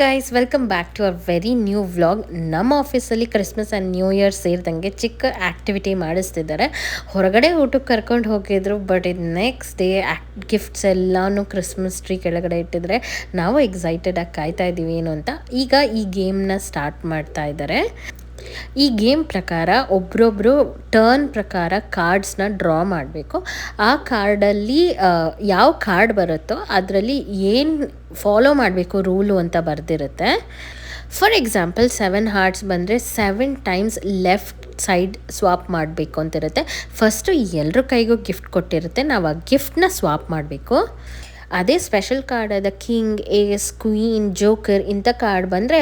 guys welcome back to a very new vlog ನಮ್ಮ ಆಫೀಸಲ್ಲಿ Christmas and new year ಸೇರಿದಂಗೆ ಚಿಕ್ಕ ಆ್ಯಕ್ಟಿವಿಟಿ ಮಾಡಿಸ್ತಿದ್ದಾರೆ. ಹೊರಗಡೆ ಊಟಕ್ಕೆ ಕರ್ಕೊಂಡು ಹೋಗಿದ್ರು ಬಟ್ ಇದು ನೆಕ್ಸ್ಟ್ ಡೇ ಆ್ಯಕ್ಟ್ ಗಿಫ್ಟ್ಸ್ ಎಲ್ಲನೂ ಕ್ರಿಸ್ಮಸ್ ಟ್ರೀ ಕೆಳಗಡೆ ಇಟ್ಟಿದ್ರೆ ನಾವು ಎಕ್ಸೈಟೆಡಾಗಿ ಕಾಯ್ತಾ ಇದ್ದೀವಿ ಏನು ಅಂತ. ಈಗ ಈ ಗೇಮ್ನ ಸ್ಟಾರ್ಟ್ ಮಾಡ್ತಾ ಇದ್ದಾರೆ. ಈ ಗೇಮ್ ಪ್ರಕಾರ ಒಬ್ರೊಬ್ರು ಟರ್ನ್ ಪ್ರಕಾರ ಕಾರ್ಡ್ಸ್ನ ಡ್ರಾ ಮಾಡಬೇಕು. ಆ ಕಾರ್ಡಲ್ಲಿ ಯಾವ ಕಾರ್ಡ್ ಬರುತ್ತೋ ಅದರಲ್ಲಿ ಏನು ಫಾಲೋ ಮಾಡಬೇಕು ರೂಲು ಅಂತ ಬರೆದಿರುತ್ತೆ. ಫಾರ್ ಎಕ್ಸಾಂಪಲ್, ಸೆವೆನ್ ಹಾರ್ಟ್ಸ್ ಬಂದರೆ seven times left side swap ಮಾಡಬೇಕು ಅಂತಿರುತ್ತೆ. ಫಸ್ಟು ಎಲ್ಲರ ಕೈಗೂ ಗಿಫ್ಟ್ ಕೊಟ್ಟಿರುತ್ತೆ. ನಾವು ಆ ಗಿಫ್ಟನ್ನ ಸ್ವಾಪ್ ಮಾಡಬೇಕು. ಅದೇ ಸ್ಪೆಷಲ್ ಕಾರ್ಡ್ ಅದ. ಕಿಂಗ್ ಏಸ್ ಕ್ವೀನ್ ಜೋಕರ್ ಇಂಥ ಕಾರ್ಡ್ ಬಂದರೆ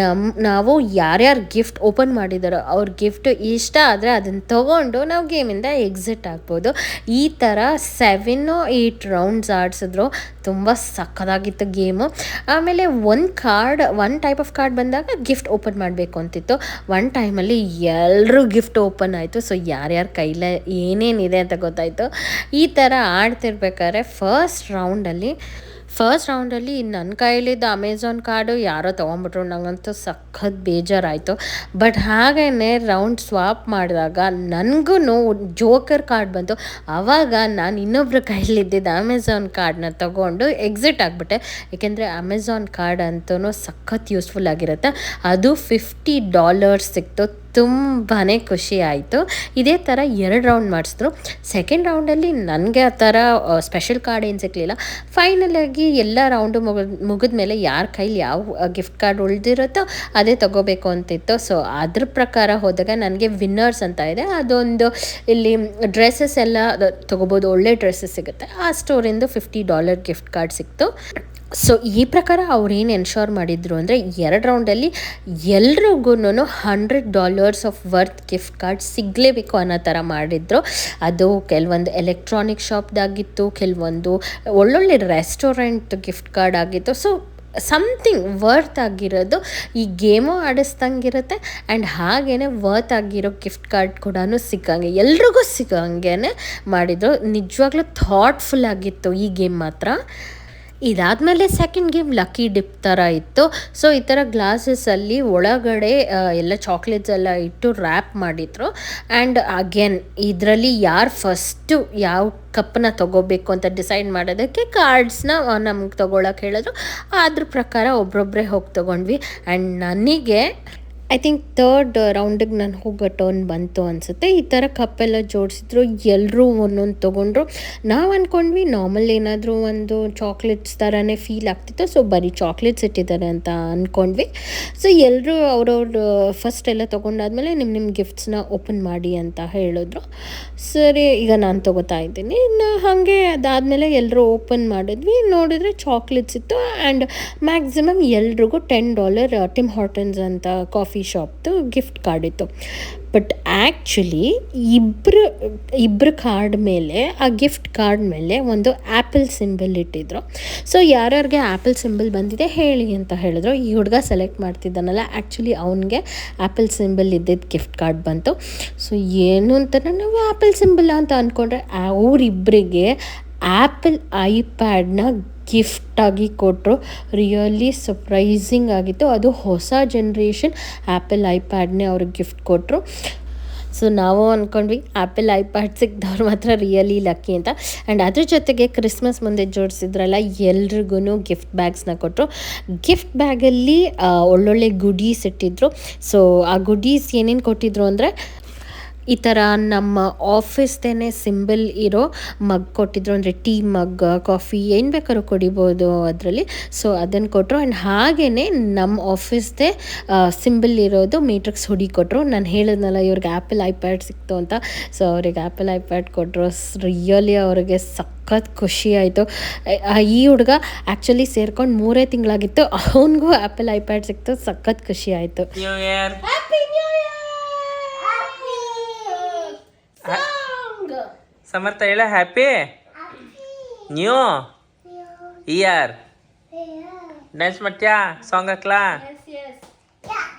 ನಮ್ಮ ನಾವು ಯಾರ್ಯಾರು ಗಿಫ್ಟ್ ಓಪನ್ ಮಾಡಿದಾರೋ ಅವ್ರ ಗಿಫ್ಟ್ ಇಷ್ಟ ಆದರೆ ಅದನ್ನು ತೊಗೊಂಡು ನಾವು ಗೇಮಿಂದ ಎಕ್ಸಿಟ್ ಆಗ್ಬೋದು. ಈ ಥರ ಸೆವೆನ್ ಏಯ್ಟ್ ರೌಂಡ್ಸ್ ಆಡಿಸಿದ್ರು. ತುಂಬ ಸಕ್ಕದಾಗಿತ್ತು ಗೇಮು ಆಮೇಲೆ ಒಂದು card one type of card ಬಂದಾಗ ಗಿಫ್ಟ್ ಓಪನ್ ಮಾಡಬೇಕು ಅಂತಿತ್ತು. ಒನ್ ಟೈಮಲ್ಲಿ ಎಲ್ಲರೂ ಗಿಫ್ಟ್ ಓಪನ್ ಆಯಿತು. ಸೊ ಯಾರ್ಯಾರ ಕೈಲೇ ಏನೇನಿದೆ ಅಂತ ಗೊತ್ತಾಯಿತು. ಈ ಥರ ಆಡ್ತಿರ್ಬೇಕಾದ್ರೆ ಫಸ್ಟ್ ರೌಂಡಲ್ಲಿ ಫಸ್ಟ್ ರೌಂಡಲ್ಲಿ ನನ್ನ ಕೈಲಿದ್ದ ಅಮೆಝಾನ್ ಕಾರ್ಡು ಯಾರೋ ತೊಗೊಂಬಿಟ್ರು. ನನಗಂತೂ ಸಖತ್ ಬೇಜಾರಾಯಿತು. ಬಟ್ ಹಾಗೇ ರೌಂಡ್ ಸ್ವಾಪ್ ಮಾಡಿದಾಗ ನನಗೂ ಜೋಕರ್ ಕಾರ್ಡ್ ಬಂತು. ಆವಾಗ ನಾನು ಇನ್ನೊಬ್ಬರ ಕೈಲಿದ್ದಿದ್ದ ಅಮೆಝಾನ್ ಕಾರ್ಡ್ನ ತೊಗೊಂಡು ಎಕ್ಸಿಟ್ ಆಗಿಬಿಟ್ಟೆ. ಏಕೆಂದರೆ ಅಮೆಝಾನ್ ಕಾರ್ಡ್ ಅಂತೂ ಸಖತ್ ಯೂಸ್ಫುಲ್ ಆಗಿರುತ್ತೆ. ಅದು ಫಿಫ್ಟಿ ಡಾಲರ್ಸ್ ಸಿಕ್ತು. ತುಂಬಾ ಖುಷಿ ಆಯಿತು. ಇದೇ ಥರ ಎರಡು ರೌಂಡ್ ಮಾಡಿಸಿದ್ರು. ಸೆಕೆಂಡ್ ರೌಂಡಲ್ಲಿ ನನಗೆ ಆ ಥರ ಸ್ಪೆಷಲ್ ಕಾರ್ಡ್ ಏನು ಸಿಗಲಿಲ್ಲ. ಫೈನಲಾಗಿ ಎಲ್ಲ ರೌಂಡು ಮುಗಿದ ಮುಗಿದ ಮೇಲೆ ಯಾರ ಕೈಲಿ ಯಾವ ಗಿಫ್ಟ್ ಕಾರ್ಡ್ ಉಳಿದಿರುತ್ತೋ ಅದೇ ತೊಗೋಬೇಕು ಅಂತಿತ್ತು. ಸೊ ಅದ್ರ ಪ್ರಕಾರ ಹೋದಾಗ ನನಗೆ ವಿನ್ನರ್ಸ್ ಅಂತ ಇದೆ. ಅದೊಂದು ಇಲ್ಲಿ ಡ್ರೆಸ್ಸಸ್ ಎಲ್ಲ ತೊಗೋಬೋದು. ಒಳ್ಳೆ ಡ್ರೆಸ್ಸಸ್ ಸಿಗುತ್ತೆ. ಆ ಸ್ಟೋರಿಂದ ಫಿಫ್ಟಿ ಡಾಲರ್ ಗಿಫ್ಟ್ ಕಾರ್ಡ್ ಸಿಕ್ತು. ಸೊ ಈ ಪ್ರಕಾರ ಅವ್ರು ಏನು ಎನ್ಶೋರ್ ಮಾಡಿದ್ರು ಅಂದರೆ ಎರಡು ರೌಂಡಲ್ಲಿ ಎಲ್ರಿಗೂ hundred dollars of worth gift card ಸಿಗಲೇಬೇಕು ಅನ್ನೋ ಥರ ಮಾಡಿದ್ರು. ಅದು ಕೆಲವೊಂದು ಎಲೆಕ್ಟ್ರಾನಿಕ್ ಶಾಪ್ದಾಗಿತ್ತು ಕೆಲವೊಂದು ಒಳ್ಳೊಳ್ಳೆ ರೆಸ್ಟೋರೆಂಟ್ ಗಿಫ್ಟ್ ಕಾರ್ಡ್ ಆಗಿತ್ತು. ಸೊ ಸಮಥಿಂಗ್ ವರ್ತ್ ಆಗಿರೋದು ಈ ಗೇಮು ಆಡಿಸ್ದಂಗಿರುತ್ತೆ ಆ್ಯಂಡ್ ಹಾಗೇ ವರ್ತ್ ಆಗಿರೋ ಗಿಫ್ಟ್ ಕಾರ್ಡ್ ಕೂಡ ಸಿಕ್ಕಂಗೆ ಎಲ್ರಿಗೂ ಸಿಗಂಗೆ ಮಾಡಿದರು. ನಿಜವಾಗ್ಲೂ ಥಾಟ್ಫುಲ್ ಆಗಿತ್ತು ಈ ಗೇಮ್ ಮಾತ್ರ. ಇದಾದಮೇಲೆ ಸೆಕೆಂಡ್ ಗೇಮ್ ಲಕ್ಕಿ ಡಿಪ್ ಥರ ಇತ್ತು. ಸೊ ಈ ಥರ ಗ್ಲಾಸಸಲ್ಲಿ ಒಳಗಡೆ ಎಲ್ಲ ಚಾಕ್ಲೇಟ್ಸ್ ಎಲ್ಲ ಇಟ್ಟು ರ್ಯಾಪ್ ಮಾಡಿದ್ರು. ಆ್ಯಂಡ್ ಅಗೇನ್ ಇದರಲ್ಲಿ ಯಾರು ಫಸ್ಟು ಯಾವ ಕಪ್ಪನ್ನ ತೊಗೋಬೇಕು ಅಂತ ಡಿಸೈಡ್ ಮಾಡೋದಕ್ಕೆ ಕಾರ್ಡ್ಸ್ನ ನಮ್ಗೆ ತೊಗೊಳಕ್ಕೆ ಹೇಳಿದ್ರು. ಅದ್ರ ಪ್ರಕಾರ ಒಬ್ರೊಬ್ಬರೇ ಹೋಗಿ ತೊಗೊಂಡ್ವಿ. ಆ್ಯಂಡ್ ನನಗೆ ಐ ಥಿಂಕ್ ತರ್ಡ್ ರೌಂಡಿಗೆ ನಾನು ಹೋಗೋ ಟರ್ನ್ ಬಂತು ಅನಿಸುತ್ತೆ. ಈ ಥರ ಕಪ್ಪೆಲ್ಲ ಜೋಡಿಸಿದ್ರು ಎಲ್ಲರೂ ಒಂದೊಂದು ತೊಗೊಂಡ್ರು. ನಾವು ಅಂದ್ಕೊಂಡ್ವಿ ನಾರ್ಮಲ್ ಏನಾದರೂ ಒಂದು ಚಾಕ್ಲೇಟ್ಸ್ ಥರನೇ ಫೀಲ್ ಆಗ್ತಿತ್ತು. ಸೊ ಬರೀ ಚಾಕ್ಲೇಟ್ಸ್ ಇಟ್ಟಿದ್ದಾರೆ ಅಂತ ಅಂದ್ಕೊಂಡ್ವಿ ಸೊ ಎಲ್ಲರೂ ಅವ್ರವ್ರ ಫಸ್ಟ್ ಎಲ್ಲ ತೊಗೊಂಡಾದ್ಮೇಲೆ ನಿಮ್ಮ ನಿಮ್ಮ ಗಿಫ್ಟ್ಸ್ನ ಓಪನ್ ಮಾಡಿ ಅಂತ ಹೇಳಿದ್ರು. ಸರಿ, ಈಗ ನಾನು ತೊಗೋತಾ ಇದ್ದೀನಿ. ಇನ್ನು ಹಾಗೆ ಅದಾದಮೇಲೆ ಎಲ್ಲರೂ ಓಪನ್ ಮಾಡಿದ್ವಿ. ನೋಡಿದ್ರೆ ಚಾಕ್ಲೇಟ್ಸ್ ಇತ್ತು. ಆ್ಯಂಡ್ ಮ್ಯಾಕ್ಸಿಮಮ್ ಎಲ್ರಿಗೂ ಟೆನ್ ಡಾಲರ್ ಟಿಮ್ ಹಾರ್ಟನ್ಸ್ ಅಂತ ಕಾಫಿ ಶಾಪ್ದು ಗಿಫ್ಟ್ ಕಾರ್ಡ್ ಇತ್ತು. ಬಟ್ ಆ್ಯಕ್ಚುಲಿ ಇಬ್ಬರು ಇಬ್ಬರ ಕಾರ್ಡ್ ಮೇಲೆ, ಆ ಗಿಫ್ಟ್ ಕಾರ್ಡ್ ಮೇಲೆ ಒಂದು ಆ್ಯಪಲ್ ಸಿಂಬಲ್ ಇಟ್ಟಿದ್ರು. ಸೊ ಯಾರ್ಯಾರಿಗೆ ಆ್ಯಪಲ್ ಸಿಂಬಲ್ ಬಂದಿದೆ ಹೇಳಿ ಅಂತ ಹೇಳಿದ್ರು. ಈ ಹುಡುಗ ಸೆಲೆಕ್ಟ್ ಮಾಡ್ತಿದ್ದಾನಲ್ಲ ಆ್ಯಕ್ಚುಲಿ ಅವನಿಗೆ ಆ್ಯಪಲ್ ಸಿಂಬಲ್ ಇದ್ದಿದ್ದು ಗಿಫ್ಟ್ ಕಾರ್ಡ್ ಬಂತು. ಸೊ ಏನು ಅಂತ ನಾವು ಆ್ಯಪಲ್ ಸಿಂಬಲ್ ಅಂತ ಅಂದ್ಕೊಂಡ್ರೆ ಅವರಿಬ್ಬರಿಗೆ ಆ್ಯಪಲ್ ಐಪ್ಯಾಡ್ನ ಗಿಫ್ಟಾಗಿ ಕೊಟ್ಟರು ರಿಯಲಿ ಸರ್ಪ್ರೈಸಿಂಗ್ ಆಗಿತ್ತು. ಅದು ಹೊಸ ಜನ್ರೇಷನ್ ಆ್ಯಪಲ್ ಐಪ್ಯಾಡ್ನೇ ಅವ್ರಿಗೆ ಗಿಫ್ಟ್ ಕೊಟ್ಟರು ಸೊ ನಾವು ಅಂದ್ಕೊಂಡ್ವಿ ಆ್ಯಪಲ್ ಐಪ್ಯಾಡ್ ಸಿಕ್ದವ್ರು ಮಾತ್ರ ರಿಯಲಿ ಲಕ್ಕಿ ಅಂತ. ಆ್ಯಂಡ್ ಅದ್ರ ಜೊತೆಗೆ ಕ್ರಿಸ್ಮಸ್ ಮುಂದೆ ಜೋಡಿಸಿದ್ರಲ್ಲ ಎಲ್ರಿಗೂ ಗಿಫ್ಟ್ ಬ್ಯಾಗ್ಸ್ನ ಕೊಟ್ಟರು ಗಿಫ್ಟ್ ಬ್ಯಾಗಲ್ಲಿ ಒಳ್ಳೊಳ್ಳೆ ಗುಡೀಸ್ ಇಟ್ಟಿದ್ರು. ಸೊ ಆ ಗುಡೀಸ್ ಏನೇನು ಕೊಟ್ಟಿದ್ರು ಅಂದರೆ ಈ ಥರ ನಮ್ಮ ಆಫೀಸ್ದೇ ಸಿಂಬಲ್ ಇರೋ ಮಗ್ ಕೊಟ್ಟಿದ್ರು. ಅಂದರೆ ಟೀ ಮಗ್ ಕಾಫಿ ಏನು ಬೇಕಾದ್ರೂ ಕುಡಿಬೋದು ಅದರಲ್ಲಿ. ಸೊ ಅದನ್ನು ಕೊಟ್ಟರು ಆ್ಯಂಡ್ ಹಾಗೇ ನಮ್ಮ ಆಫೀಸ್ದೇ ಸಿಂಬಲ್ ಇರೋದು ಮೀಟ್ರಿಕ್ಸ್ ಹುಡಿ ಕೊಟ್ಟರು ನಾನು ಹೇಳಿದ್ನಲ್ಲ ಇವ್ರಿಗೆ ಆ್ಯಪಲ್ ಐಪ್ಯಾಡ್ ಸಿಕ್ತು ಅಂತ. ಸೊ ಅವ್ರಿಗೆ ಆ್ಯಪಲ್ ಐಪ್ಯಾಡ್ ಕೊಟ್ಟರು ರಿಯಲಿ ಅವ್ರಿಗೆ ಸಖತ್ ಖುಷಿ ಆಯಿತು. ಈ ಹುಡುಗ ಆ್ಯಕ್ಚುಲಿ ಸೇರ್ಕೊಂಡು ಮೂರೇ ತಿಂಗಳಾಗಿತ್ತು. ಅವನಿಗೂ ಆ್ಯಪಲ್ ಐಪ್ಯಾಡ್ ಸಿಕ್ತು. ಸಖತ್ ಖುಷಿ ಆಯಿತು. song. Summer Taylor happy. Happy. New. New. Year. Year. Dance Matya, song akla. Yes yes. Yeah.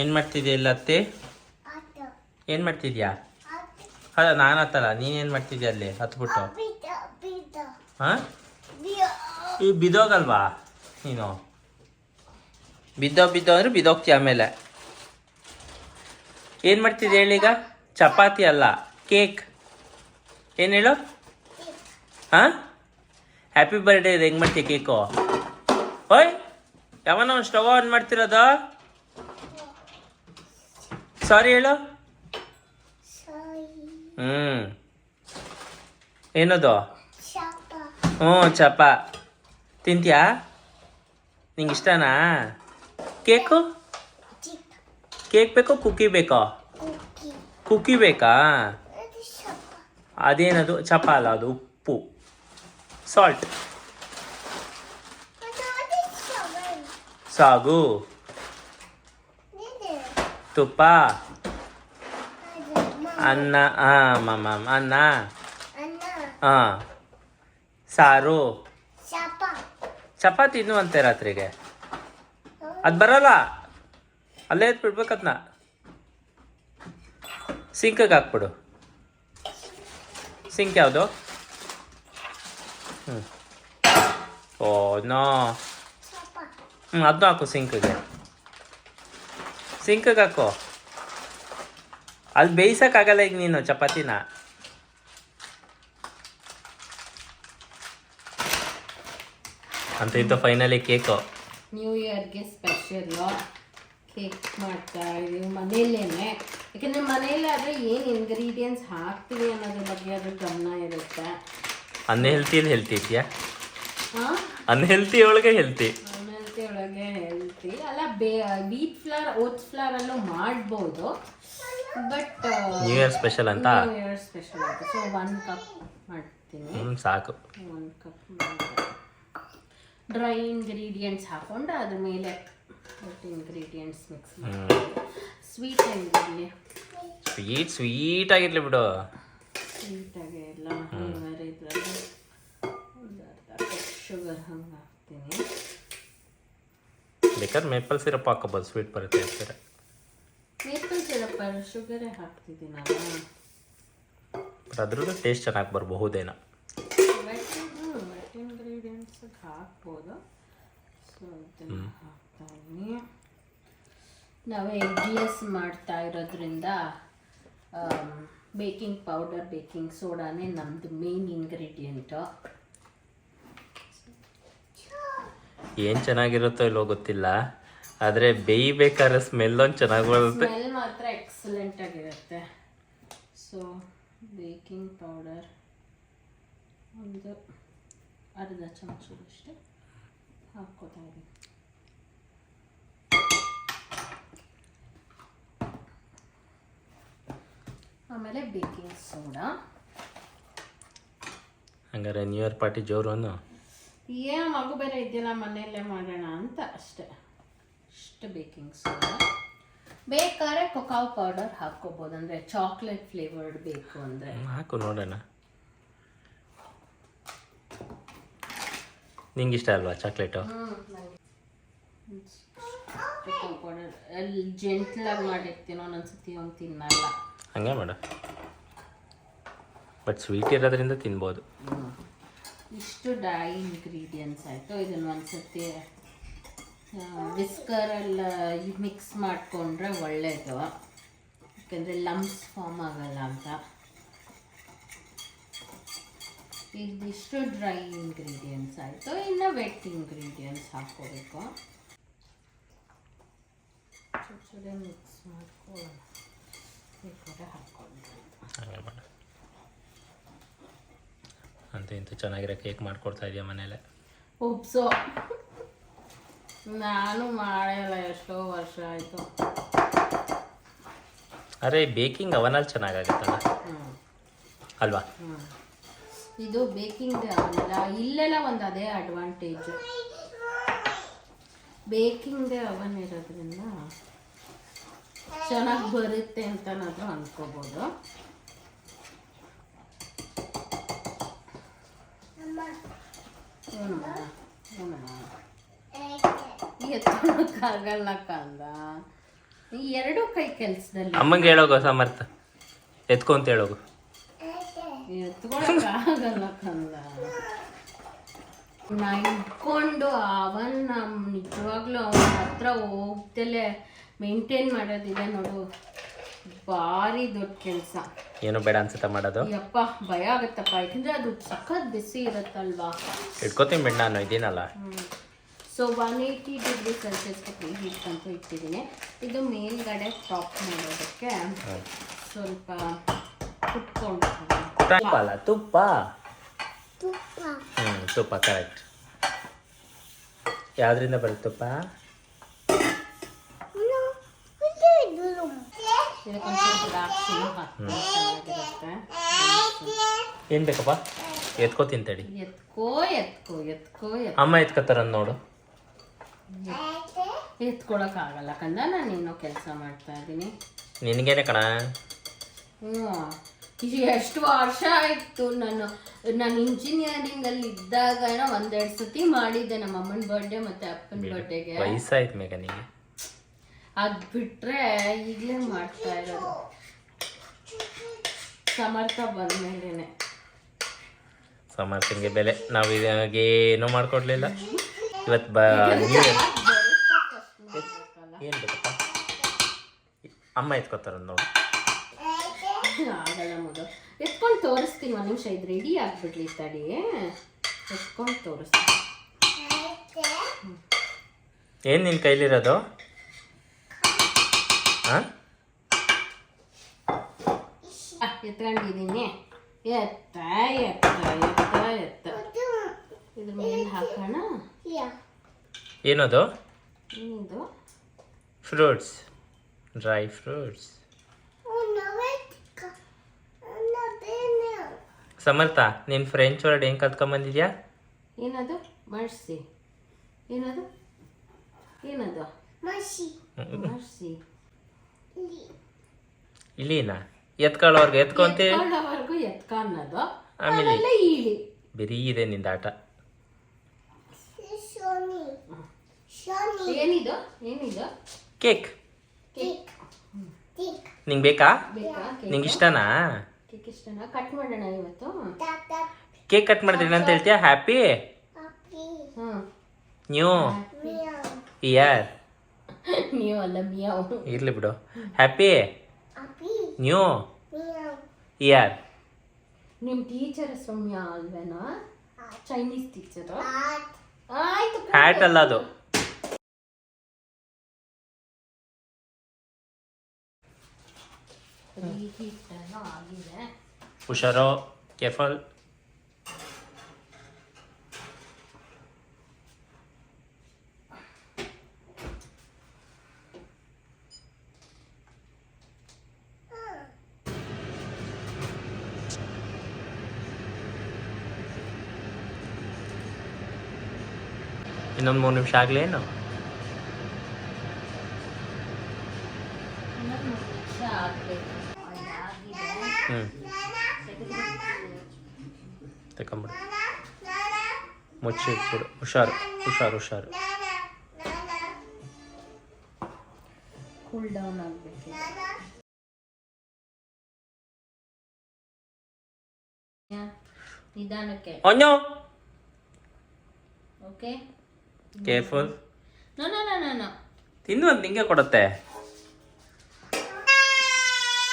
ಏನು ಮಾಡ್ತಿದ್ಯಾ ಇಲ್ಲ ಅತ್ತೆ? ಏನು ಮಾಡ್ತಿದ್ಯಾ? ಅಲ್ಲ ನಾನು ಹತ್ತಲ್ಲ ನೀನೇನು ಮಾಡ್ತಿದ್ಯಾ ಅಲ್ಲಿ ಹತ್ಬಿಟ್ಟು? ಹಾಂ ಈ ಬಿದೋಗಲ್ವಾ ನೀನು? ಬಿದ್ದೋ ಬಿದ್ದೋ ಅಂದ್ರೆ ಬಿದ್ದೋಗ್ತೀಯ ಆಮೇಲೆ. ಏನು ಮಾಡ್ತಿದ್ದೆ ಹೇಳೀಗ ಚಪಾತಿ ಅಲ್ಲ ಕೇಕ್. ಏನು ಹೇಳು? ಹಾಂ ಹ್ಯಾಪಿ ಬರ್ಡೇ ಇದು ಹೆಂಗೆ ಮಾಡ್ತೀಯ ಕೇಕು? ಓಯ್ ಯಾವನೋ ಒಂದು ಸ್ಟವ್ ಆನ್ ಮಾಡ್ತಿರೋದು? ಸಾರಿ ಹೇಳು. ಹ್ಞೂ ಏನದು? ಹ್ಞೂ ಚಪ. ತಿಂತ್ಯಾ? ನಿಂಗೆ ಇಷ್ಟನಾ ಕೇಕು ಕೇಕ್ ಬೇಕೋ ಕುಕ್ಕಿ ಬೇಕೋ? ಕುಕ್ಕಿ. ಬೇಕಾ? ಅದೇನದು? ಚಪ ಅಲ್ಲ ಅದು ಉಪ್ಪು. ಸಾಲ್ಟ್. ಸಾಗು. ತುಪ್ಪ ಅನ್ನ ಹಾಂ ಅನ್ನ. ಹಾಂ ಸಾರು. ಚಪಾತಿ ಇನ್ನೂ ಅಂತೆ ರಾತ್ರಿಗೆ. ಅದು ಬರಲ್ಲ. ಅಲ್ಲೇ ಎದ್ದು ಬಿಡ್ಬೇಕು ಅದನ್ನ ಸಿಂಕಿಗೆ ಹಾಕ್ಬಿಡು. ಸಿಂಕ್ ಯಾವುದು? ಹ್ಞೂ ಓ, ನೋ. ಹ್ಞೂ ಅದನ್ನೂ ಹಾಕು ಸಿಂಕಿಗೆ ಸಿಂಕಿಗೆ ಹಾಕು ಅಲ್ಲಿ ಬೇಯಿಸೋಕ್ಕಾಗಲ್ಲ ಈಗ ನೀನು ಚಪಾತಿನ. ಅಂತ ಇತ್ತು ಫೈನಲಿ ಕೇಕು ನ್ಯೂ ಇಯರ್ಗೆ ಸ್ಪೆಷಲ್ ಕೇಕ್ ಮಾಡ್ತಾ ಇದೀವಿ ಮನೆಯಲ್ಲೇನೆ ಯಾಕಂದರೆ ಮನೆಯಲ್ಲೇ ಆದರೆ ಏನು ಇಂಗ್ರೀಡಿಯೆಂಟ್ಸ್ ಹಾಕ್ತೀವಿ ಅನ್ನೋದ್ರ ಬಗ್ಗೆ ಅದು ಗಮನ ಇರುತ್ತೆ. ಅನ್ಹೆಲ್ತಿಯಲ್ಲಿ ಹೆಲ್ತಿ ಇದೆಯಾ? ಹಾಂ? ಅನ್ಹೆಲ್ತಿ ಒಳಗೆ ಹೆಲ್ತಿ ಒಳಗೆ ಹೆಲ್ತಿ ಅಲ್ಲ ಬೇ ವೀಟ್ ಫ್ಲವರ್ ಓಟ್ಸ್ ಫ್ಲವರಲ್ಲೂ ಮಾಡ್ಬೋದು. ಬಟ್ ನ್ಯೂ ಇಯರ್ ಸ್ಪೆಷಲ್ ಅಂತ? ನ್ಯೂ ಇಯರ್ ಸ್ಪೆಷಲ್ ಅಂತ. ಸೊ ಒನ್ ಕಪ್ ಮಾಡ್ತೀನಿ. ಹ್ಞೂ ಸಾಕು. ಒಂದು ಕಪ್ ಡ್ರೈ ಇಂಗ್ರೀಡಿಯೆಂಟ್ಸ್ ಹಾಕೊಂಡು ಅದ್ರ ಮೇಲೆ ಒಟ್ಟು ಇಂಗ್ರೀಡಿಯೆಂಟ್ಸ್ ಮಿಕ್ಸ್ ಮಾಡಿ ಸ್ವೀಟ್ ಹೆಂಗಿರಲಿ ಸ್ವೀಟ್ ಸ್ವೀಟ್ ಆಗಿರ್ಲಿ ಬಿಡು. ಸ್ವೀಟಾಗಿ ಎಲ್ಲ ಫ್ಲೇವರ್ ಇದ್ರಲ್ಲಿ ಒಂದು ಅರ್ಧ ಶುಗರ್ ಹಂಗೆ ಹಾಕ್ತೀನಿ. ಬೇಕಾದ್ರೆ ಮೇಪಲ್ ಸಿರಪ್ ಹಾಕೋಬೋದು ಸ್ವೀಟ್ ಬರುತ್ತೆ ಮೇಪಲ್ ಸಿರಪ್ ಶುಗರೇ ಹಾಕ್ತಿದ್ದೀನಿ? ಅದ್ರದ್ದು ಟೇಸ್ಟ್ ಚೆನ್ನಾಗಿ ಬರಬಹುದೇನೋ. ಇಂಗ್ರೀಡಿಯೆಂಟ್ಸ್ ಹಾಕ್ಬೋದು. ಸೊ ಇದನ್ನು ಹಾಕ್ತಾ ಇದ್ದೀನಿ. ನಾವು ಎಗ್ಲೆಸ್ ಮಾಡ್ತಾ ಇರೋದ್ರಿಂದ ಬೇಕಿಂಗ್ ಪೌಡರ್ ಬೇಕಿಂಗ್ ಸೋಡಾನೇ ನಮ್ಮದು ಮೇನ್ ಇಂಗ್ರೀಡಿಯೆಂಟು ಏನು ಚೆನ್ನಾಗಿರುತ್ತೋ ಇಲ್ಲೋ ಗೊತ್ತಿಲ್ಲ. ಆದರೆ ಬೇಯ್ಬೇಕಾದ್ರೆ ಸ್ಮೆಲ್ ಒಂದು ಚೆನ್ನಾಗಿ ಬರುತ್ತೆ ಸ್ಮೆಲ್ ಮಾತ್ರ ಎಕ್ಸಲೆಂಟ್ ಆಗಿರುತ್ತೆ. ಸೊ ಬೇಕಿಂಗ್ ಪೌಡರ್ ಒಂದು ಅರ್ಧ ಚಮಚದಷ್ಟು ಹಾಕ್ಕೋತಾ ಇದ್ದೀನಿ. ಆಮೇಲೆ ಬೇಕಿಂಗ್ ಸೋಡಾ ಹಂಗಾರೆ ನ್ಯೂ ಇಯರ್ ಪಾರ್ಟಿ ಜೋರು ಅನ್ನು? ಏನು ಮಗು ಬೇರೆ ಇದೆಯಲ್ಲ ಮನೆಯಲ್ಲೇ ಮಾಡೋಣ ಅಂತ ಅಷ್ಟೆ. ಇಷ್ಟು ಬೇಕಿಂಗ್ ಸೋಡಾ ಬೇಕಾದ್ರೆ ಕೊಕಾವ್ ಪೌಡರ್ ಹಾಕ್ಕೋಬೋದು. ಅಂದರೆ ಚಾಕ್ಲೇಟ್ ಫ್ಲೇವರ್ಡ್ ಬೇಕು ಅಂದರೆ. ಹಾಕು ನೋಡೋಣ. ನಿಂಗೆ ಇಷ್ಟ ಅಲ್ವಾ ಚಾಕ್ಲೇಟು ಅಲ್ಲಿ ಜೆಂಟ್ಲಾಗಿ ಮಾಡಿರ್ತೀನೋ ಒಂದೊಂದ್ಸತಿ ಅವ್ನು ತಿನ್ನಲ್ಲ. ಹಂಗೆ ಮಾಡ. ಬಟ್ ಸ್ವೀಟ್ ಇರೋದ್ರಿಂದ ತಿನ್ಬೋದು. ಇಷ್ಟು ಡ್ರೈ ಇಂಗ್ರೀಡಿಯೆಂಟ್ಸ್ ಆಯಿತು. ಇದನ್ನು ಒಂದ್ಸತಿ ವಿಸ್ಕರೆಲ್ಲ ಮಿಕ್ಸ್ ಮಾಡಿಕೊಂಡ್ರೆ ಒಳ್ಳೆಯದು ಯಾಕೆಂದರೆ ಲಮ್ಸ್ ಫಾರ್ಮ್ ಆಗಲ್ಲ ಅಂತ. ಇದಿಷ್ಟು ಡ್ರೈ ಇಂಗ್ರೀಡಿಯೆಂಟ್ಸ್ ಆಯಿತು. ಇನ್ನು ವೆಟ್ ಇಂಗ್ರೀಡಿಯೆಂಟ್ಸ್ ಹಾಕ್ಕೋಬೇಕು. ಮಿಕ್ಸ್ ಮಾಡ್ಕೊಳ್ಳೋಣ. ಹಾಕ್ಕೊಂಡ್ರೆ. ಅಂತ ಇಂತ ಚೆನ್ನಾಗಿರೋ ಕೇಕ್ ಮಾಡ್ಕೊಡ್ತಾ ಇದೆಯಾ ಮನೇಲೆ. ಉಪ್ಸು. ನಾನು ಮಾಡಿಲ್ಲ ಎಷ್ಟೋ ವರ್ಷ ಆಯಿತು. ಅರೆ ಬೇಕಿಂಗ್ ಅವನಲ್ಲಿ ಚೆನ್ನಾಗಾಗುತ್ತಲ್ಲ? ಅಲ್ವಾ? ಇದು ಬೇಕಿಂಗ್ ಅವನಲ್ಲ ಇಲ್ಲೆಲ್ಲ ಒಂದು ಅದೇ ಅಡ್ವಾಂಟೇಜು ಬೇಕಿಂಗ್ ಅವನ್ ಇರೋದ್ರಿಂದ ಚೆನ್ನಾಗಿ ಬರುತ್ತೆ ಅಂತನಾದ್ರೂ ನಾನು ಏನಮ್ಮ ಎತ್ಕೊಳಕ್ಕಾಗಲ್ಲ ಕಂದ ಈ ಎರಡೂ ಕೈ ಕೆಲಸದಲ್ಲಿ ಅಮ್ಮಂಗೆ ಹೇಳೋಗು ಸಮರ್ಥ ಎತ್ಕೊಂತ ಹೇಳೋಗು. ಎತ್ಕೊಳಕ್ಕಾಗಲ್ಲ ಕಂದ. ನಾ ಇಟ್ಕೊಂಡು ಅವನ್ ನಮ್ ನಿಜವಾಗ್ಲೂ ಅವನ ಹತ್ರ ಹೋಗ್ದಲೆ ಮೇಂಟೈನ್ ಮಾಡೋದಿದೆ ನೋಡು. ಭಾರಿ ದೊಡ್ಡ ಕೆಲಸ. ಏನು ಬೇಡ ಅನ್ಸುತ್ತೆ ಮಾಡೋದು? ಯಪ್ಪ ಭಯ ಆಗುತ್ತಪ್ಪ. ಯಾಕಂದ್ರೆ ಅದು ಸಖತ್ ಬಿಸಿ ಇರುತ್ತಲ್ವಾ? ಇಟ್ಕೋತೀನಿ ಬಿಡ್ ನಾನು ಇದೀನಲ್ಲ. ಸೊ ಒನ್ ಏಯ್ಟಿ ಡಿಗ್ರಿ ಸೆಲ್ಸಿಯಸ್ಗೆ ಪ್ರೀ ಹೀಟ್ ಅಂತ ಇಟ್ಟಿದ್ದೀನಿ. ಇದು ಮೇಲ್ಗಡೆ ಟಾಪ್ ಮಾಡೋದಕ್ಕೆ ಸ್ವಲ್ಪ ಕುಟ್ಕೊಂಡು ತುಪ್ಪ ಅಲ್ಲ ತುಪ್ಪ? ತುಪ್ಪ. ತುಪ್ಪ ಕರೆಕ್ಟ್ ಯಾವ್ದ್ರಿಂದ ಬರುತ್ತೆ ತುಪ್ಪ? ಚೆನ್ನಾಗಿರುತ್ತೆ. ಏನು ಬೇಕಪ್ಪ? ಎತ್ಕೋ ತಿಂತಡಿ ಎತ್ಕೋ ಎತ್ಕೋ ಎತ್ಕೋ ಎತ್ ಅಮ್ಮ ಎತ್ಕೋತಾರ ನೋಡು. ಎತ್ಕೊಳಕ್ಕಾಗಲ್ಲ ಕಂದ ನಾನು ಇನ್ನೂ ಕೆಲಸ ಮಾಡ್ತಾ ಇದ್ದೀನಿ. ನಿನಗೇನೆ ಕಣ? ಹ್ಞೂ. ಇದು ಎಷ್ಟು ವರ್ಷ ಆಯಿತು ನಾನು ನಾನು ಇಂಜಿನಿಯರಿಂಗಲ್ಲಿ ಇದ್ದಾಗ ಒಂದೆರಡು ಸತಿ ಮಾಡಿದ್ದೆ ನಮ್ಮ ಅಮ್ಮನ ಬರ್ಡೇ ಮತ್ತು ಅಪ್ಪನ ಬರ್ಡೇಗೆ ವಯಸ್ಸಾಯ್ತು ಮೇಘನಿಗೆ ಅದು ಬಿಟ್ಟರೆ ಈಗಲೇ ಮಾಡ್ತಾ ಇರೋದು. ಸಮರ್ಥ ಬಂದಮೇಲೆ ಸಮರ್ಥಿಂಗೆ ಬೆಲೆ. ನಾವು ಇವಾಗ ಏನೂ ಮಾಡ್ಕೊಡ್ಲಿಲ್ಲ. ಇವತ್ತು ಬ ಏನು ಬೇಕಪ್ಪ? ಅಮ್ಮ ಎತ್ಕೋತಾರ ನೋಡಿ. ಆಗಲ್ಲ ಮಗ. ಎತ್ಕೊಂಡು ತೋರಿಸ್ತೀನಿ ಒಂದು ನಿಮಿಷ. ಇದು ರೆಡಿ ಆಗ್ಬಿಡ್ಲಿ ತಡಿ. ಎತ್ಕೊಂಡು ತೋರಿಸ್ತೀನಿ. ಏನು ನಿನ್ನ ಕೈಲಿರೋದು? ಎತ್ಕೊಂಡಿದ್ದೀನಿ ಎತ್ತ ಎತ್ತ ಎತ್ತ ಎತ್ತ. ಇದ್ರ ಮೇಲೆ ಹಾಕೋಣ. ಏನದು? ಏನಿದು ಫ್ರೂಟ್ಸ್. Dry fruits. ಸಮರ್ಥ ನಿನ್ ಫ್ರೆಂಚ್ ವರ್ಡ್ ಹೆಂಗೆ ಕಲ್ತ್ಕೊಂಬಂದಿದ್ಯಾ ಏನದು? ಮರ್ಸಿ. ಏನದು? ಏನದು? ಮರ್ಸಿ. ಇಲ್ಲಿನಾ ಎತ್ಕೊಳ್ಳೋರ್ಗೆ ಎತ್ಕೊಂತ? ಎತ್ಕೊಳ್ಳೋವರೆಗೂ ಎತ್ಕ ಅನ್ನೋದು ಆಮೇಲೆ ಬರೀ ಇದೆ ನಿಂದ ಆಟ. ಏನಿದು? ಏನಿದು? ಕೇಕ್. ಕೇಕ್. ನಿಂಗೆ ಬೇಕಾ? ಬೇಕಾ? ಕೇಕ್. ನಿಂಗೆ ಇಷ್ಟನಾ? ಕೇಕ್ ಇಷ್ಟನಾ? ಕಟ್ ಮಾಡೋಣ ಇವತ್ತು. ಕೇಕ್ ಕಟ್ ಮಾಡಿದ್ರೆ ಅಂತ ಹೇಳ್ತೀಯಾ? ಹ್ಯಾಪಿ ಹ್ಮ್. ನ್ಯೂ ಇಯರ್ ನೀವು ಅಲ್ಲ ಮಿಯಾವ್. ಇರ್ಲಿ ಬಿಡು. ಹ್ಯಾಪಿ ನ್ಯೂ ಯಾರ್ ನಿಮ್ಮ ಟೀಚರ್ ಸೌಮ್ಯ ಮಿಯಾ ಅಲ್ವೇನಾ? ಚೈನೀಸ್ ಟೀಚರ್ ಆಯ್ತು ಹ್ಯಾಟ್ ಅಲ್ಲ ಅದು. ಹುಷಾರೋ ಕೇರ್ಫುಲ್ ಇನ್ನೊಂದು ಮೂರು ನಿಮಿಷ ಆಗಲೇನು ಹ್ಞೂ ತಗೊಂಬಿಡು ಮುಚ್ಚಿಟ್ಬಿಡು. ಹುಷಾರು ಹುಷಾರು ಹುಷಾರು. ಕೂಲ್ ಡೌನ್ ಆಗಬೇಕು ನಿಧಾನಕ್ಕೆ. Okay careful no no no no no ತಿನ್ನು ಅಂತ ನಿಂಗೆ ಕೊಡುತ್ತೆ.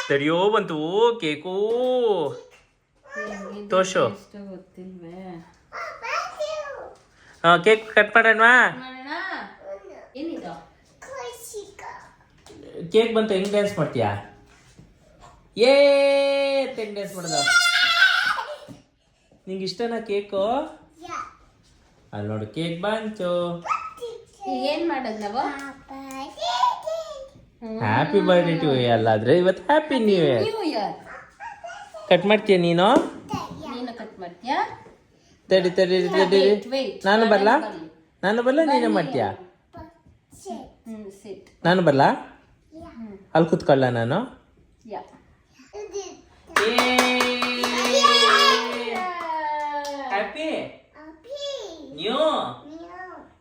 ತಡಿಯೋ ಬಂತು ಕೇಕು. ತೋರ್ಸು. ಹಾಂ ಕೇಕ್ ಕಟ್ ಮಾಡೋಣವಾ? ಕೇಕ್ ಬಂತು ಹೆಂಗ್ ಡ್ಯಾನ್ಸ್ ಮಾಡ್ತೀಯಾ? ಏ ಹೆಂಗ್ ಡ್ಯಾನ್ಸ್ ಮಾಡೋದು. ನಿಂಗೆ ಇಷ್ಟನಾ ಕೇಕು? ಅಲ್ಲಿ ನೋಡು ಕೇಕ್ ಬಂತು. ಏನ್ ಮಾಡೋದು ನಾವು? ಹ್ಯಾಪಿ ಬರ್ಡೇ ಟು ಅಲ್ಲಾದ್ರೆ ಇವತ್ತು happy new year new year cut ಮಾಡ್ತೀಯ ನೀನು? ನೀನು ಕಟ್ ಮಾಡ್ತೀಯಾ? ತಡಿ ತಡಿ ತಡಿ. ನಾನು ಬರಲ್ಲ ನಾನು ಬರಲ್ಲ ನೀನು ಮಾಡ್ತೀಯಾ? ನಾನು ಬರಲ್ಲ ಅಲ್ಲಿ ಕುತ್ಕೊಳ್ಳ ನಾನು? Yeah happy new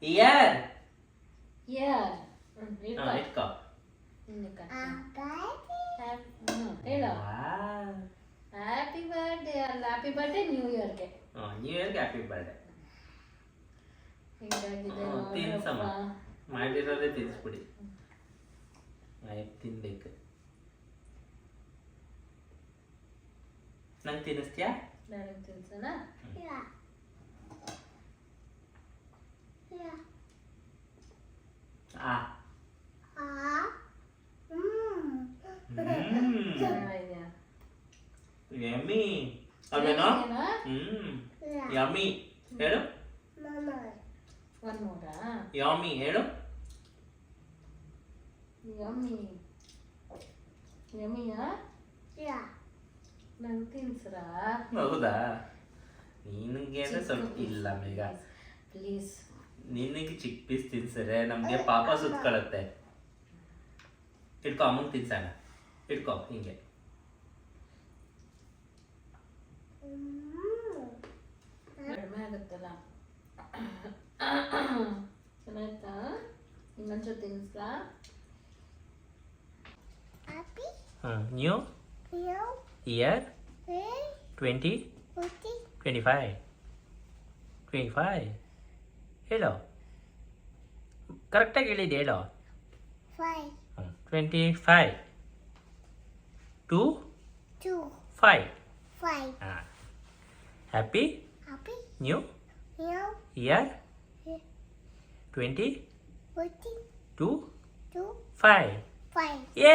year yeah ಇಟ್ಕೋ ಹೇಳು ಹ್ಯಾಪಿ ಬರ್ಡೇ ಅಲ್ಲ ಹ್ಯಾಪಿ ಬರ್ಡೇ ನ್ಯೂ ಇಯರ್ಗೆ ನ್ಯೂ ಇಯರ್ಗೆ ಹ್ಯಾಪಿ ಬರ್ಡೇ ಹಿಂಗಾಗಿದೆ ತಿನ್ಸಮ್ಮ. ಮಾಡಿರೋದೇ ತಿನ್ಸ್ಬಿಡಿ. ತಿನ್ಬೇಕು. ನಂಗೆ ತಿನ್ನಿಸ್ತೀಯಾ? ನನಗೆ ತಿನ್ಸೋಣ? ಅಲ್ವೇನೋ? ಹ್ಮ್. ಯಮ್ಮಿ. ಹೇಳು. ಒಂದು ಮೂರಾ ಯಮ್ಮಿ. ಹೇಳು. ಯಮ್ಮಿ. ಯಮ್ಮಿಯಾ? ನಂಗೆ ತಿನ್ಸ್ರಾ? ಹೌದಾ? ನಿನಗೆ ಸ್ವಲ್ಪ ಇಲ್ಲ ಮೇಘ ಪ್ಲೀಸ್ ನಿನಗೆ ಚಿಕ್ಕ ಪೀಸ್ ತಿನ್ಸರೆ ನಮಗೆ ಪಾಪ ಸುತ್ಕೊಳತ್ತೆ. ಇಟ್ಕೋ ಅಮ್ಮಂಗೆ ತಿನ್ಸೋಣ. ಇಟ್ಕೋ ಹಿಂಗೆ. ಕಡಿಮೆ ಆಗುತ್ತಲ್ಲ? ಚೆನ್ನಾಯ್ತಾ ಇನ್ನೊಂಚೂರು ತಿನ್ಸ್ಲಾ? New year twenty twenty five twenty five ಹೇಳೋ? ಕರೆಕ್ಟಾಗಿ ಹೇಳಿದೆ ಹೇಳೋ? ಟ್ವೆಂಟಿ ಫೈವ್ ಟು ಫೈವ್ ಹಾಂ. Happy new year twenty two five ಏ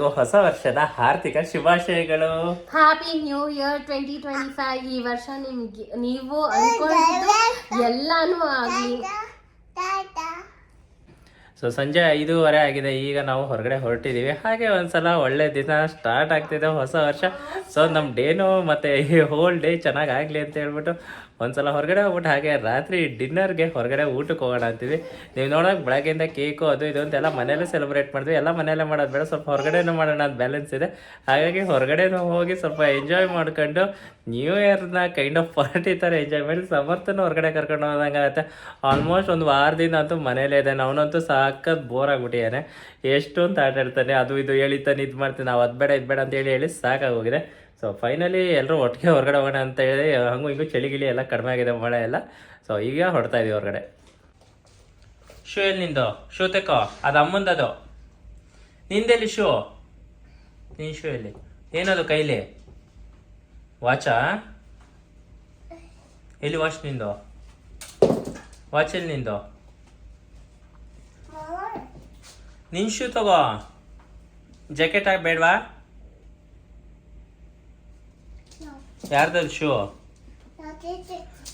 ಹೊಸ ವರ್ಷದ ಆರ್ಥಿಕ ಶುಭಾಶಯಗಳು. Happy new year twenty twenty five ಈ ವರ್ಷ ನಿಮ್ಗೆ ನೀವು ಅನ್ಕೊಂಡಿದ್ದು ಎಲ್ಲಾನು ಆಗಲಿ. ಸೊ ಸಂಜೆ ಐದೂವರೆ ಆಗಿದೆ. ಈಗ ನಾವು ಹೊರಗಡೆ ಹೊರಟಿದ್ದೀವಿ. ಹಾಗೆ ಒಂದ್ಸಲ ಒಳ್ಳೆ ದಿನ ಸ್ಟಾರ್ಟ್ ಆಗ್ತಿದೆ ಹೊಸ ವರ್ಷ. ಸೊ ನಮ್ಮ ಡೇನು ಮತ್ತು ಈ ಹೋಲ್ ಡೇ ಚೆನ್ನಾಗಿ ಆಗಲಿ ಅಂತ ಹೇಳ್ಬಿಟ್ಟು ಒಂದ್ಸಲ ಹೊರಗಡೆ ಹೋಗ್ಬಿಟ್ಟು ಹಾಗೆ ರಾತ್ರಿ ಡಿನ್ನರ್ಗೆ ಹೊರಗಡೆ ಊಟಕ್ಕೆ ಹೋಗೋಣ ಅಂತೀವಿ. ನೀವು ನೋಡೋಕೆ ಬೆಳಗ್ಗೆಯಿಂದ ಕೇಕು ಅದು ಇದು ಅಂತೆಲ್ಲ ಮನೆಯಲ್ಲೇ ಸೆಲೆಬ್ರೇಟ್ ಮಾಡಿದ್ವಿ. ಎಲ್ಲ ಮನೆಯಲ್ಲೇ ಮಾಡೋದು ಬೇಡ, ಸ್ವಲ್ಪ ಹೊರಗಡೆನೂ ಮಾಡೋಣ ಅಂತ ಬ್ಯಾಲೆನ್ಸ್ ಇದೆ. ಹಾಗಾಗಿ ಹೊರಗಡೆನೂ ಹೋಗಿ ಸ್ವಲ್ಪ ಎಂಜಾಯ್ ಮಾಡ್ಕೊಂಡು ನ್ಯೂ ಇಯರ್ನ ಕೈಂಡ್ ಆಫ್ ಪಾರ್ಟಿ ಥರ ಎಂಜಾಯ್ ಮಾಡಿ ಸಮರ್ಥನ ಹೊರಗಡೆ ಕರ್ಕೊಂಡು ಹೋದಂಗೆ ಆಗುತ್ತೆ. ಆಲ್ಮೋಸ್ಟ್ ಒಂದು ವಾರದಿಂದ ಅಂತೂ ಮನೇಲೇ ಇದ್ದಾನೆ. ಅವನಂತೂ ಸಾಕತ್ ಬೋರ್ ಆಗ್ಬಿಟ್ಟಿದ್ದಾನೆ. ಎಷ್ಟು ಅಂತ ಆಟ ಆಡ್ತಾನೆ ಅದು ಇದು ಹೇಳಿತಾನೆ ಇದು ಮಾಡ್ತೀನಿ. ನಾವು ಅದು ಬೇಡ, ಇದು ಬೇಡ ಅಂತ ಹೇಳಿ ಹೇಳಿ ಸಾಕಾಗೋಗಿದೆ ಸೊ ಫೈನಲಿ ಎಲ್ಲರೂ ಒಟ್ಟಿಗೆ ಹೊರಗಡೆ ಹೋಗೋಣ ಅಂತ ಹೇಳಿ ಹಂಗು ಹಿಂಗು ಚಳಿ ಗಿಳಿ ಎಲ್ಲ ಕಡಿಮೆ ಆಗಿದೆ ಮಳೆ ಎಲ್ಲ. ಸೊ ಈಗ ಹೊಡ್ತಾ ಇದೀವಿ ಹೊರಗಡೆ. ಶೂ ಎಲ್ಲಿ ನಿಂದು? ಶೂ ತೆಕ್ಕೋ ಅದು ಅಮ್ಮಂದದು ನಿಂದೆಲ್ಲಿ ಶೂ? ನಿನ್ ಶೂ ಎಲ್ಲಿ? ಏನದು ಕೈಲಿ? ವಾಚಾ ಎಲ್ಲಿ ವಾಚ್ ನಿಂದು? ವಾಚ್ ಎಲ್ಲಿ ನಿಂದು? ನಿನ್ ಶೂ ತಗೋ. ಜಾಕೆಟ್ ಹಾಕಿ ಬೇಡವಾ ಯಾರ್ದದು ಶೂ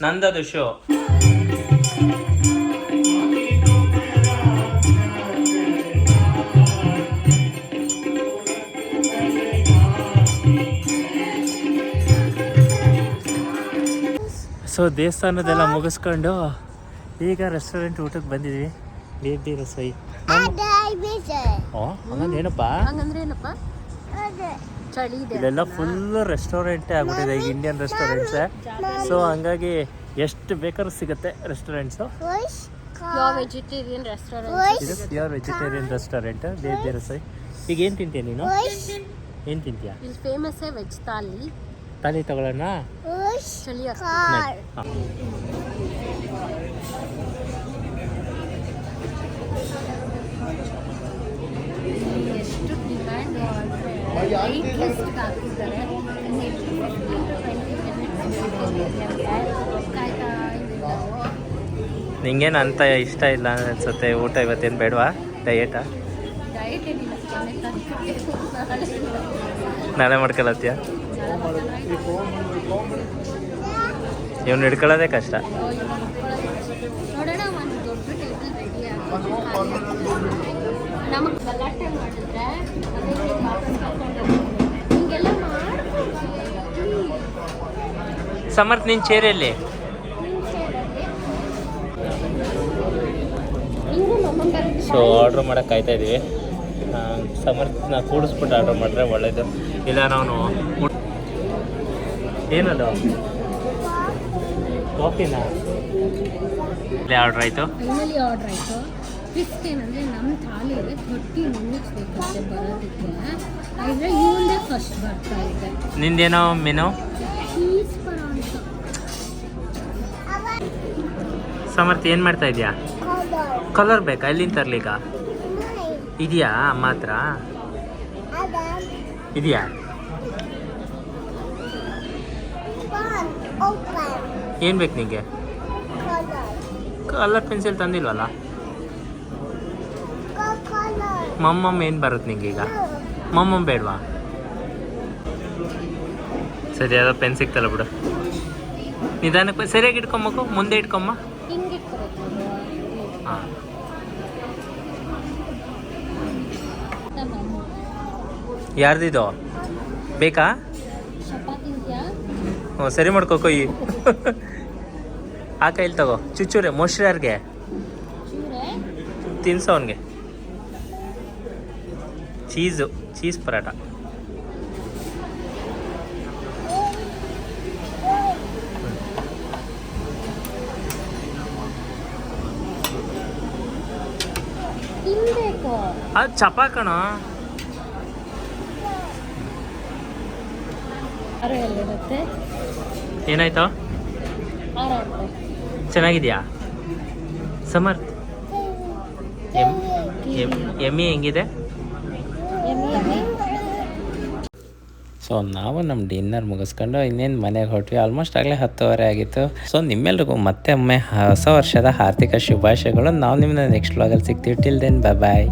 ನಂದದು ಶೂ ಸೊ ದೇವಸ್ಥಾನದೆಲ್ಲ ಮುಗಿಸ್ಕೊಂಡು ಈಗ ರೆಸ್ಟೋರೆಂಟ್ ಊಟಕ್ಕೆ ಬಂದಿದ್ವಿ. ಬೇಬಿ ರಸೋಯಿ. ಓ ಹಂಗಂದ್ರೆ ಏನಪ್ಪ? ಇಲ್ಲೆಲ್ಲ ಫುಲ್ ರೆಸ್ಟೋರೆಂಟ್ ಆಗ್ಬಿಟ್ಟಿದೆ ಈಗ ಇಂಡಿಯನ್ ರೆಸ್ಟೋರೆಂಟ್ಸೇ ಸೊ ಹಂಗಾಗಿ ಎಷ್ಟು ಬೇಕಾದ್ರೂ ಸಿಗುತ್ತೆ restaurants vegetarian restaurant pure vegetarian restaurant ಬೇರೆ ಬೇರೆ ಸೈ ಈಗ ಏನು ತಿಂತೀಯ ನೀನು? ಏನು ತಿಂತೀಯ? ಇಲ್ಲಿ ಫೇಮಸ್ ವೆಜ್ ತಾಲಿ ತಾಲಿ ತಗೊಳ್ಳೋಣ? ಚಳಿ ನಿಂಗೇನು ಅಂತ ಇಷ್ಟ ಇಲ್ಲ ಅನ್ಸುತ್ತೆ ಊಟ ಇವತ್ತೇನು ಬೇಡವಾ? ಡಯಟಾ ನಾಳೆ ಮಾಡ್ಕೊಳತ್ತೀಯ? ಇವ್ನು ಹಿಡ್ಕೊಳ್ಳೋದೇ ಕಷ್ಟ. ನೋಡೋಣ ಒಂದು ದೊಡ್ಡ ಸೊ ಆರ್ಡ್ರ್ ಮಾಡೋಕೆ ಕಾಯ್ತಾ ಸಮರ್ಥ ಸಮರ್ಥನ ಕೂಡಿಸ್ಬಿಟ್ಟು ಆರ್ಡ್ರ್ ಮಾಡಿದ್ರೆ ಒಳ್ಳೇದು. ಇಲ್ಲ ನಾನು ಏನದು? ಕಾಫಿನಾ? ಇಲ್ಲೇ ಆರ್ಡ್ರ್ ಆಯಿತು. ಫೈನಲಿ ಆರ್ಡ್ರ್ ಆಯಿತು. ಟ್ವಿಸ್ಟ್ ಏನಂದರೆ ನಮ್ಮ ಥಾಲಿಗೆ ಥರ್ಟಿ ಮಿನಿಟ್ಸ್ ಬೇಕಂತೆ ಬರೋದಕ್ಕೆ. ಆದರೆ ಇವಂದೇ ಫಸ್ಟ್ ಬರ್ತಾ ಇದೆ. ನಿಂದೇನೋ ಮೆನು ಚೀಸ್ ಸಮರ್ಥ ಏನು ಮಾಡ್ತಾ ಇದೆಯಾ? ಕಲರ್ ಬೇಕಾ? ಎಲ್ಲಿಂದ ತರ್ಲಿಕ್ಕ? ಇದೆಯಾ ಮಾತ್ರ? ಇದೆಯಾ? ಏನು ಬೇಕು ನಿಂಗೆ? Colour pencil ತಂದಿಲ್ವಲ್ಲ? ಮಮ್ಮಮ್ಮ ಏನು ಬರುತ್ತೆ ನಿಂಗೆ ಈಗ ಮಮ್ಮಮ್ಮ ಬೇಡವಾ? ಸರಿ ಅದೋ ಪೆನ್ ಸಿಗ್ತಲ್ಲ ಬಿಡು. ನಿಧಾನಕ್ಕೆ ಸರಿಯಾಗಿ ಇಟ್ಕೊಂಬಕು, ಮುಂದೆ ಇಟ್ಕೊಂಬ ಹಿಂಗೆ ಬರುತ್ತೆ ಹಾಂ ನಮ್ಮ ಯಾರ್ದಿದು? ಬೇಕಾ? ಹ್ಞೂ ಸರಿ ಮಾಡ್ಕೋ ಕೊಯ್ಯಿ ಆ ಕೈಲಿ ತಗೋ. ಚುಚ್ಚೂರೆ ಯಾರಿಗೆ ತಿನ್ಸೋ ಅವನಿಗೆ. ಚೀಸು, ಚೀಸ್ ಪರಾಟ ತಿನ್ಬೇಕು ಅದು ಚಪಾ ಕಣ. ಆರ ಎಲ್ಲಿರುತ್ತೆ? ಏನಾಯ್ತು? ಚೆನ್ನಾಗಿದೆಯಾ? ಸಮರ್ಥ ಎಂ ಎಂ ಎಮ್ಮಿ ಹೆಂಗಿದೆ? ಸೊ ನಾವು ನಮ್ಮ ಡಿನ್ನರ್ ಮುಗಿಸ್ಕೊಂಡು ಇನ್ನೇನು ಮನೆಗೆ ಹೊರಟ್ವಿ. ಆಲ್ಮೋಸ್ಟ್ ಆಗಲೇ ಹತ್ತುವರೆ ಆಗಿತ್ತು. ಸೊ ನಿಮ್ಮೆಲ್ರಿಗೂ ಮತ್ತೆ ಒಮ್ಮೆ ಹೊಸ ವರ್ಷದ ಆರ್ಥಿಕ ಶುಭಾಶಯಗಳು. ನಾವು ನಿಮ್ಮನ್ನ ನೆಕ್ಸ್ಟ್ ವ್ಲಾಗಲ್ಲಿ ಸಿಗ್ತೀವಿ. Till then bye